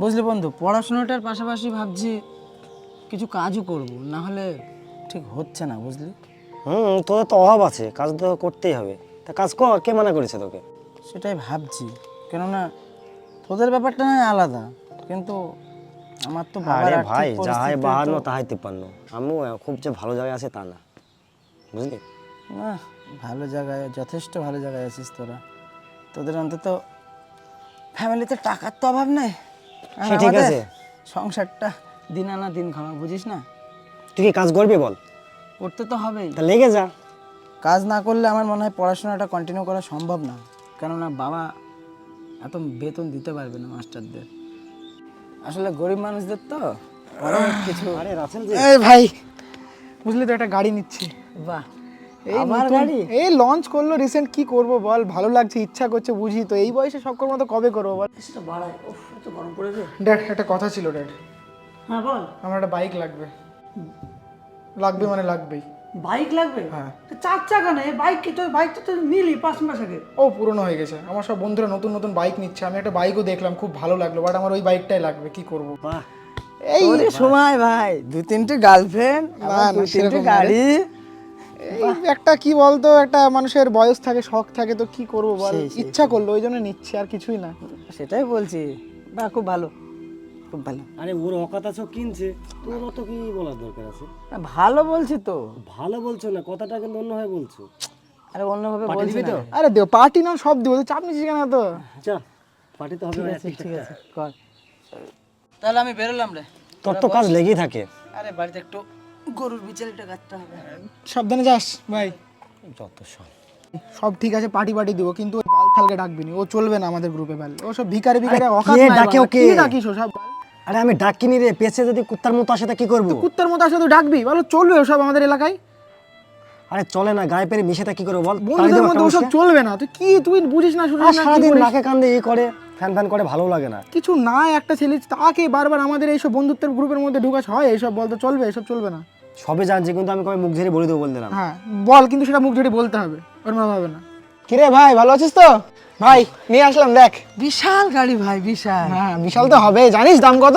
বুঝলি বন্ধু পড়াশোনাটার পাশাপাশি ভাবছি কিছু কাজও করব না হলে ঠিক হচ্ছে না বুঝলি? হুম তোদের তো অভাব আছে কাজ তো করতেই হবে। তা কাজ কর কে মানা করেছে তোকে? সেটাই ভাবছি কেননা তোদের ব্যাপারটা নয় আলাদা কিন্তু আমার তো আরে ভাই যাহাই বাহান্ন তাহাই তিপ্পান্ন। আমিও খুব যে ভালো জায়গায় আছে তা না বুঝলি? না ভালো জায়গায় যথেষ্ট ভালো জায়গায় আছিস তোরা। তোদের অন্তত ফ্যামিলিতে টাকার তো অভাব নেই। ঠিক আছে। সংসারটা দিন আনা দিন খাওয়া বুঝিস না? তুই কি কাজ করবি বল? করতে তো হবেই। তা লেগে যা। কাজ না করলে আমার মনে হয় পড়াশোনাটা কন্টিনিউ করা সম্ভব না। কেননা বাবা এত বেতন দিতে পারবে না মাস্টারদের। আসলে গরিব মানুষদের তো অনেক কিছু আরে রাসেল এই ভাই বুঝলি তো একটা গাড়ি নিচ্ছি। বাহ। আমার গাড়ি? এই লঞ্চ করল রিসেন্ট কি করব বল? ভালো লাগছে ইচ্ছা করছে বুঝি তো। এই বয়সে সব কর্ম তো কবে করব বল? সেটা বাড়ায়। উফ এত গরম পড়েছে। ড্যাড একটা কথা ছিল ড্যাড হ্যাঁ বল। আমার একটা বাইক লাগবে। লাগবে মানে লাগবেই। বাইক লাগবে? হ্যাঁ। চার চাকা নেই বাইক কি তোর বাইকটা তো নিলি পাঁচ মাস আগে ও পুরনো হয়ে গেছে। আমার সব বন্ধুরা নতুন নতুন বাইক নিচ্ছে। আমি একটা বাইকও দেখলাম খুব ভালো লাগল বাট আমার ওই বাইকটাই লাগবে কি করব? বাহ। এই সময় ভাই। দু তিনটে গার্লফ্রেন্ড না, না, দু তিনটে না। গাড়ি। একটা কি বলতো একটা মানুষের বয়স থাকে শখ থাকে তো কি করব বল? ইচ্ছা করল ওই জন্য নিচ্ছে আর কিছুই না। সেটাই বলছি। বাহ খুব ভালো। খুব ভালো। আরে ওর অকাতা চোখ কিনছে। তোর অত কি বলার দরকার আছে? ভালো বলছি তো। ভালো বলছো না কথাটা কিন্তু অন্যভাবে বলছো। আরে অন্যভাবে বলছি তো? আরে দেও পার্টি না সব দিব চাপ নিচ্ছিস কেন তো চা পার্টি তো হবে ঠিক আছে ঠিক আছে কর। তাহলে আমি বেরোলাম রে। তোর তো কাজ লেগেই থাকে। আরে বাড়িতে একটু গরুর বিচালিটা কাটতে হবে। সাবধানে যাস ভাই। যত সব। সব ঠিক আছে পার্টি পার্টি দিব কিন্তু ওই বালখালকে ডাকবি নি ও চলবে না আমাদের গ্রুপে বাল। ও সব অকাত কে ডাকে ওকে? কি ডাকিস ও সব? আরে আমি ডাকিনি রে পেছে যদি কুত্তার মতো আসে তা কি করব? কুত্তার মতো আসলে তুই ডাকবি বলো চলবে ওসব আমাদের এলাকায়? আরে চলে না গায়ে পেরে মিশে তা কি করব বল? বন্ধুদের মধ্যে ওসব চলবে না তুই কি তুই বুঝিস না শুনিস না সারাদিন নাকে কান্দে ই করে ফ্যান ফ্যান করে ভালো লাগে না। কিছু না একটা ছেলে তাকে বারবার আমাদের এইসব বন্ধুত্বের গ্রুপের মধ্যে ঢুকাস হয় এইসব বলতে চলবে এসব চলবে না। সবে জানছি কিন্তু আমি কবে মুখ ঝেড়ে বলে দেবো বলে দিলাম। হ্যাঁ বল কিন্তু সেটা মুখ ঝেড়ে বলতে হবে ওর মা হবে না। কিরে ভাই ভালো আছিস তো? ভাই নিয়ে আসলাম দেখ। বিশাল গাড়ি ভাই বিশাল। হ্যাঁ বিশাল তো হবে জানিস দাম কত?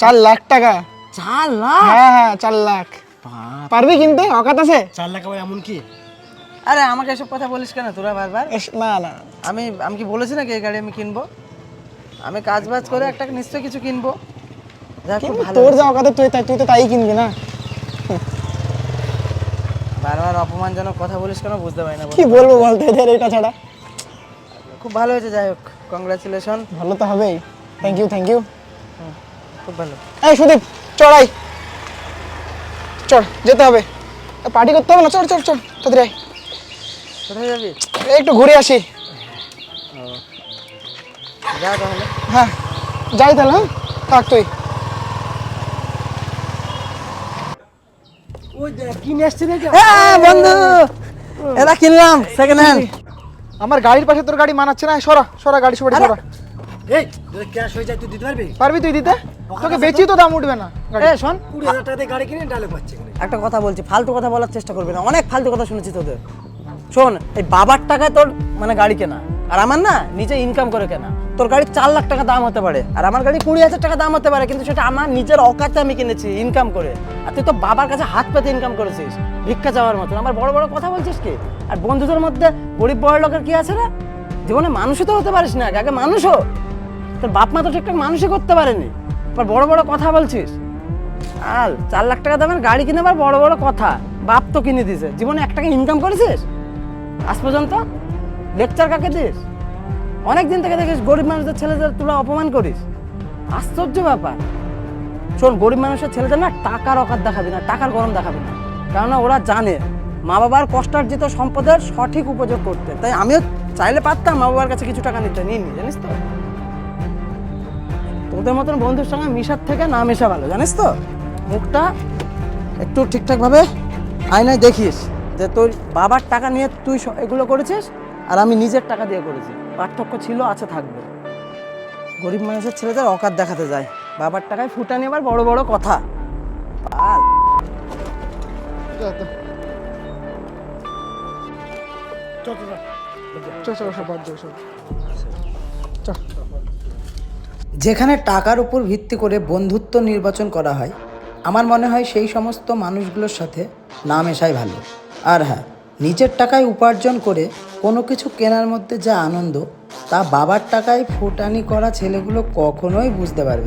চার লাখ টাকা। চার লাখ? হ্যাঁ হ্যাঁ চার লাখ। পারবি কিনতে? অকাত আছে? চার লাখ আবার এমন কি? আরে আমাকে এসব কথা বলিস কেন তোরা বারবার? না না। আমি আমি কি বলেছি নাকি এই গাড়ি আমি কিনবো? আমি কাজ বাজ করে একটা নিশ্চয়ই কিছু কিনবো। তোর যা অকাতে তুই তাই তুই তো তাই কিনবি না? বারবার অপমানজনক কথা বলিস কেন বুঝতে পারি না কি বলব বলতে এদের এটা ছাড়া খুব ভালো হয়েছে যাই হোক কংগ্রাচুলেশন ভালো তো হবেই। থ্যাংক ইউ থ্যাংক ইউ খুব ভালো। এই সুদীপ চড়াই চল যেতে হবে। পার্টি করতে হবে না? চল চল চল তাড়াতাড়ি আয়। কোথায় যাবি? একটু ঘুরে আসি। যা তাহলে। হ্যাঁ যাই তাহলে হ্যাঁ থাক তুই ওই দেখ কিনে আসছে নাকি হ্যাঁ বন্ধু। এটা কিনলাম সেকেন্ড হ্যান্ড আমার গাড়ির পাশে তোর গাড়ি মানাচ্ছে না সরা সরা গাড়ি সরা সরা। এই যদি ক্যাশ হয়ে যায় তুই দিতে পারবি? পারবি তুই দিতে? তোকে বেচি তো। দাম উঠবে না। গাড়ি। এ শোন। কুড়ি হাজার টাকা দিয়ে গাড়ি কিনে ডালে পাচ্ছে একটা কথা বলছি ফালতু কথা বলার চেষ্টা করবি না। অনেক ফালতু কথা শুনেছি তোদের। শোন এই বাবার টাকায় তোর মানে গাড়ি কেনা। আর আমার না নিজে ইনকাম করে কেনা। তোর গাড়ি চার লাখ টাকা দাম হতে পারে, আর আমার গাড়ি কুড়ি হাজার টাকা দাম হতে পারে, কিন্তু সেটা আমার নিজের অকাতে আমি কিনেছি ইনকাম করে। আর তুই তো বাবার কাছে হাত পেতে ইনকাম করেছিস, ভিক্ষা চাওয়ার মতন। আমার বড় বড় কথা বলছিস কি? আর বন্ধুদের মধ্যে গরিব বড় লোকের কি আছে না জীবনে মানুষও তো হতে পারিস না, আগে মানুষও তোর বাপ মা তো ঠিকঠাক মানুষই করতে পারেনি। আবার বড় বড় কথা বলছিস। আল, চার লাখ টাকা দামের গাড়ি কিনে আবার বড় বড় কথা। বাপ তো কিনে দিছে জীবনে এক টাকা ইনকাম করেছিস? আজ পর্যন্ত লেকচার কাকে দিস? অনেক দিন থেকে দেখিস গরিব মানুষদের ছেলেদের তোরা অপমান করিস। আশ্চর্য ব্যাপার। শোন, গরিব মানুষের ছেলেদের না টাকার অকাত দেখাবি না, টাকার গরম দেখাবি না। কেননা ওরা জানে মা বাবার কষ্টার্জিত সম্পদের সঠিক উপযোগ করতে। তাই আমিও চাইলে পারতাম মা বাবার কাছে কিছু টাকা নিতে, নিয়ে নি, জানিস তো? তোদের মতন বন্ধুর সঙ্গে মিশার থেকে না মেশা ভালো, জানিস তো? মুখটা একটু ঠিকঠাকভাবে আয়নায় দেখিস যে তোর বাবার টাকা নিয়ে তুই এগুলো করেছিস? আর আমি নিজের টাকা দিয়ে করেছি। পার্থক্য ছিল, আছে, থাকবে। গরিব মানুষের ছেলেদের অকাত দেখাতে যায়। বাবার টাকায় ফুটানি আবার বড় বড় কথা। যেখানে টাকার উপর ভিত্তি করে বন্ধুত্ব নির্বাচন করা হয়, আমার মনে হয় সেই সমস্ত মানুষগুলোর সাথে না মেশাই ভালো। আর হ্যাঁ নিজের টাকায় উপার্জন করে কোনো কিছু কেনার মধ্যে যা আনন্দ, তা বাবার টাকায় ফুটানি করা ছেলেগুলো কখনোই বুঝতে পারবে না।